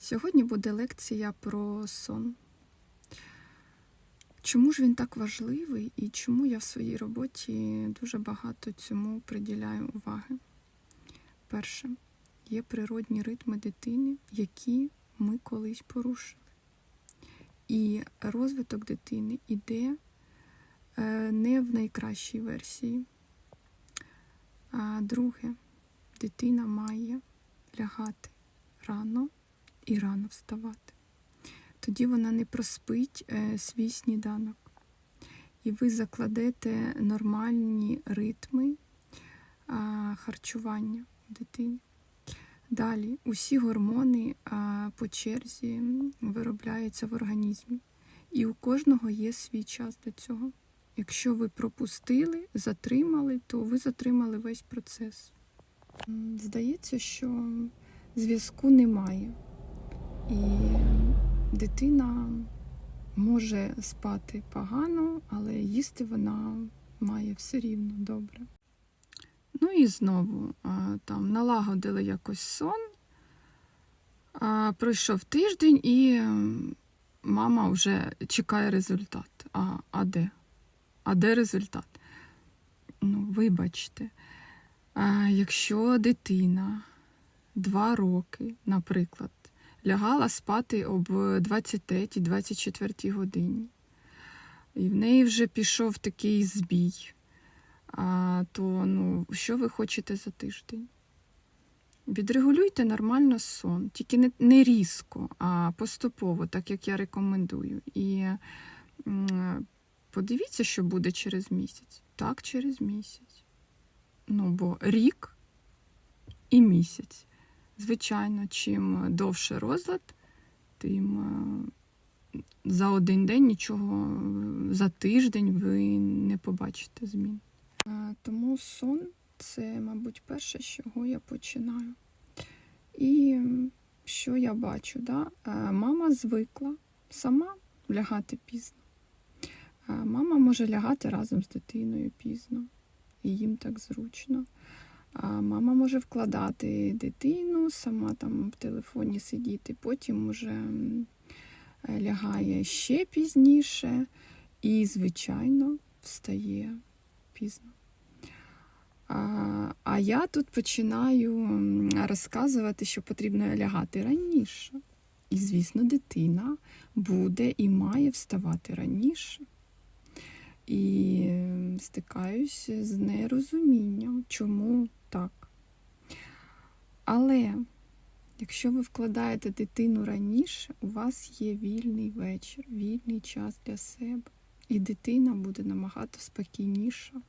Сьогодні буде лекція про сон. Чому ж він так важливий і чому я в своїй роботі дуже багато цьому приділяю уваги? Перше, є природні ритми дитини, які ми колись порушили. І розвиток дитини йде е, не в найкращій версії. А друге, дитина має лягати рано і рано вставати. Тоді вона не проспить е, свій сніданок. І ви закладете нормальні ритми харчування в дитині. Далі усі гормони по черзі виробляються в організмі. І у кожного є свій час для цього. Якщо ви пропустили, затримали, то ви затримали весь процес. Здається, що зв'язку немає. І дитина може спати погано, але їсти вона має все рівно добре. Ну і знову там налагодили якось сон. Пройшов тиждень, і мама вже чекає результат. А, а де? А де результат? Ну, вибачте, якщо дитина два роки, наприклад, лягала спати об 23-24 годині, і в неї вже пішов такий збій, а, то ну, що ви хочете за тиждень? Відрегулюйте нормально сон, тільки не, не різко, а поступово, так як я рекомендую. І подивіться, що буде через місяць. Так, через місяць. Ну, бо рік і місяць. Звичайно, чим довше розлад, тим е, за один день нічого, за тиждень ви не побачите змін. Е, Тому сон це, мабуть, перше, з чого я починаю. І що я бачу? Да? Е, Мама звикла сама лягати пізно. Мама може лягати разом з дитиною пізно, і їм так зручно. Мама може вкладати дитину, сама там в телефоні сидіти, потім уже лягає ще пізніше і, звичайно, встає пізно. А, а я тут починаю розказувати, що потрібно лягати раніше. І, звісно, дитина буде і має вставати раніше. І стикаюсь з нерозумінням, чому так. Але якщо ви вкладаєте дитину раніше, у вас є вільний вечір, вільний час для себе. І дитина буде набагато спокійніша